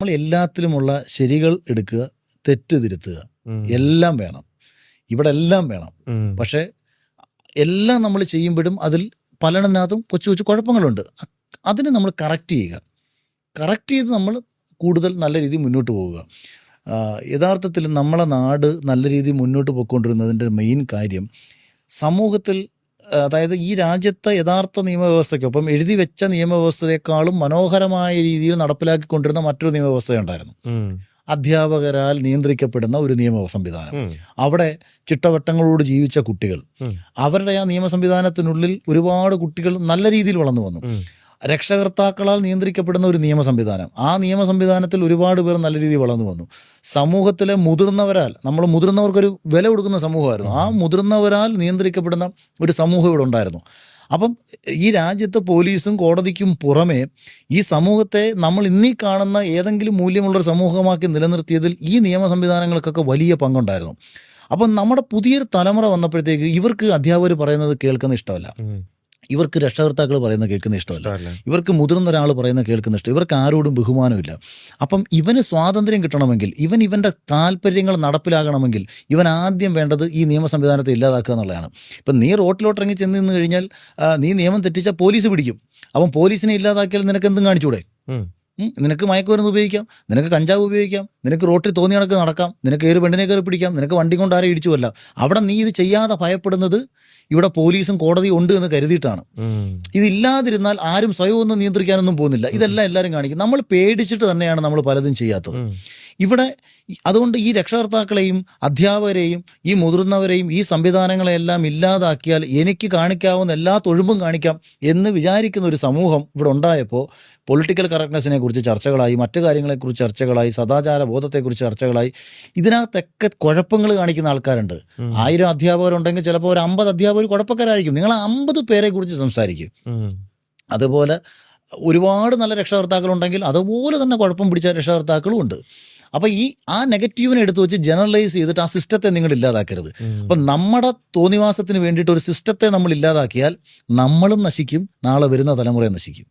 നമ്മൾ എല്ലാത്തിലുമുള്ള ശരികൾ എടുക്കുക തെറ്റ് തിരുത്തുക. എല്ലാം വേണം. ഇവിടെ എല്ലാം വേണം പക്ഷെ എല്ലാം നമ്മൾ ചെയ്യുമ്പോഴും അതിൽ പലതിനകത്തും കൊച്ചു കൊച്ചു കുഴപ്പങ്ങളുണ്ട്. അതിന് നമ്മൾ കറക്റ്റ് ചെയ്യുക. കറക്റ്റ് ചെയ്ത് നമ്മൾ കൂടുതൽ നല്ല രീതിയിൽ മുന്നോട്ട് പോവുക. യഥാർത്ഥത്തിൽ നമ്മളെ നാട് നല്ല രീതിയിൽ മുന്നോട്ട് പോയിക്കൊണ്ടിരുന്നതിന്റെ മെയിൻ കാര്യം സമൂഹത്തിൽ അതായത് ഈ രാജ്യത്തെ യഥാർത്ഥ നിയമവ്യവസ്ഥയ്ക്കൊപ്പം എഴുതി വെച്ച നിയമവ്യവസ്ഥയെക്കാളും മനോഹരമായ രീതിയിൽ നടപ്പിലാക്കിക്കൊണ്ടിരുന്ന മറ്റൊരു നിയമവ്യവസ്ഥയുണ്ടായിരുന്നു ഉണ്ടായിരുന്നു അധ്യാപകരാൽ നിയന്ത്രിക്കപ്പെടുന്ന ഒരു നിയമ സംവിധാനം. അവിടെ ചിട്ടവട്ടങ്ങളോട് ജീവിച്ച കുട്ടികൾ. അവരുടെ ആ നിയമ സംവിധാനത്തിനുള്ളിൽ ഒരുപാട് കുട്ടികൾ നല്ല രീതിയിൽ വളർന്നു വന്നു. രക്ഷകർത്താക്കളാൽ നിയന്ത്രിക്കപ്പെടുന്ന ഒരു നിയമ സംവിധാനം. ആ നിയമ സംവിധാനത്തിൽ ഒരുപാട് പേർ നല്ല രീതിയിൽ വളർന്നു വന്നു. സമൂഹത്തിലെ മുതിർന്നവരാൽ നമ്മൾ മുതിർന്നവർക്കൊരു വില കൊടുക്കുന്ന സമൂഹമായിരുന്നു. ആ മുതിർന്നവരാൽ നിയന്ത്രിക്കപ്പെടുന്ന ഒരു സമൂഹം ഇവിടെ ഉണ്ടായിരുന്നു. അപ്പം ഈ രാജ്യത്ത് പോലീസും കോടതിക്കും പുറമേ ഈ സമൂഹത്തെ നമ്മൾ ഇന്നീ കാണുന്ന ഏതെങ്കിലും മൂല്യമുള്ളൊരു സമൂഹമാക്കി നിലനിർത്തിയതിൽ ഈ നിയമ സംവിധാനങ്ങൾക്കൊക്കെ വലിയ പങ്കുണ്ടായിരുന്നു. അപ്പം നമ്മുടെ പുതിയൊരു തലമുറ വന്നപ്പോഴത്തേക്ക് ഇവർക്ക് അധ്യാപകർ പറയുന്നത് കേൾക്കുന്ന ഇഷ്ടമല്ല. ഇവർക്ക് രക്ഷകർത്താക്കൾ പറയുന്ന കേൾക്കുന്ന ഇഷ്ടമല്ല. ഇവർക്ക് മുതിർന്ന ഒരാൾ പറയുന്ന കേൾക്കുന്ന ഇഷ്ടം. ഇവർക്ക് ആരോടും ബഹുമാനമില്ല. അപ്പം ഇവന് സ്വാതന്ത്ര്യം കിട്ടണമെങ്കിൽ ഇവൻ ഇവന്റെ താല്പര്യങ്ങൾ നടപ്പിലാകണമെങ്കിൽ ഇവൻ ആദ്യം വേണ്ടത് ഈ നിയമ സംവിധാനത്തെ ഇല്ലാതാക്കുക എന്നുള്ളതാണ്. ഇപ്പം നീ റോട്ടിലോട്ട് ഇറങ്ങി ചെന്ന് നിന്ന് കഴിഞ്ഞാൽ നീ നിയമം തെറ്റിച്ചാൽ പോലീസ് പിടിക്കും. അപ്പം പോലീസിനെ ഇല്ലാതാക്കിയാൽ നിനക്ക് എന്തും കാണിച്ചൂടെ? നിനക്ക് മയക്കുമരുന്ന് ഉപയോഗിക്കാം നിനക്ക് കഞ്ചാവ് ഉപയോഗിക്കാം നിനക്ക് റോട്ടിൽ തോന്നി കണക്ക് നടക്കാം നിനക്ക് ഏത് പെണ്ണിനെ കയറി പിടിക്കാം നിനക്ക് വണ്ടി കൊണ്ട് ആരെ ഇടിച്ചു കൊല്ലാം. അവിടെ നീ ഇത് ചെയ്യാതെ ഭയപ്പെടുന്നത് ഇവിടെ പോലീസും കോടതിയും ഉണ്ട് എന്ന് കരുതിയിട്ടാണ്. ഇതില്ലാതിരുന്നാൽ ആരും സ്വയം ഒന്നും നിയന്ത്രിക്കാനൊന്നും പോകുന്നില്ല. ഇതെല്ലാം എല്ലാവരും കാണിക്കും. നമ്മൾ പേടിച്ചിട്ട് തന്നെയാണ് നമ്മൾ പലതും ചെയ്യാത്തത്. ഇവിടെ അതുകൊണ്ട് ഈ രക്ഷകർത്താക്കളെയും അധ്യാപകരെയും ഈ മുതിർന്നവരെയും ഈ സംവിധാനങ്ങളെല്ലാം ഇല്ലാതാക്കിയാൽ എനിക്ക് കാണിക്കാവുന്ന എല്ലാ തൊഴുമ്പും കാണിക്കാം എന്ന് വിചാരിക്കുന്ന ഒരു സമൂഹം ഇവിടെ ഉണ്ടായപ്പോൾ പൊളിറ്റിക്കൽ കറക്റ്റ്നെസ്സിനെ കുറിച്ച് ചർച്ചകളായി മറ്റു കാര്യങ്ങളെക്കുറിച്ച് ചർച്ചകളായി സദാചാര ബോധത്തെക്കുറിച്ച് ചർച്ചകളായി ഇതിനകത്തൊക്കെ കുഴപ്പങ്ങൾ കാണിക്കുന്ന ആൾക്കാരുണ്ട്. ആയിരം അധ്യാപകരുണ്ടെങ്കിൽ ചിലപ്പോൾ ഒരു അമ്പത് അധ്യാപകർ കുഴപ്പക്കാരായിരിക്കും. നിങ്ങൾ അമ്പത് പേരെ കുറിച്ച് സംസാരിക്കും. അതുപോലെ ഒരുപാട് നല്ല രക്ഷകർത്താക്കളുണ്ടെങ്കിൽ അതുപോലെ തന്നെ കുഴപ്പം പിടിച്ച രക്ഷകർത്താക്കളും ഉണ്ട്. അപ്പൊ ഈ ആ നെഗറ്റീവിനെ എടുത്തു വെച്ച് ജനറലൈസ് ചെയ്തിട്ട് ആ സിസ്റ്റത്തെ നിങ്ങൾ ഇല്ലാതാക്കരുത്. അപ്പൊ നമ്മുടെ തോന്നിവാസത്തിന് വേണ്ടിയിട്ട് ഒരു സിസ്റ്റത്തെ നമ്മൾ ഇല്ലാതാക്കിയാൽ നമ്മളും നശിക്കും നാളെ വരുന്ന തലമുറയും നശിക്കും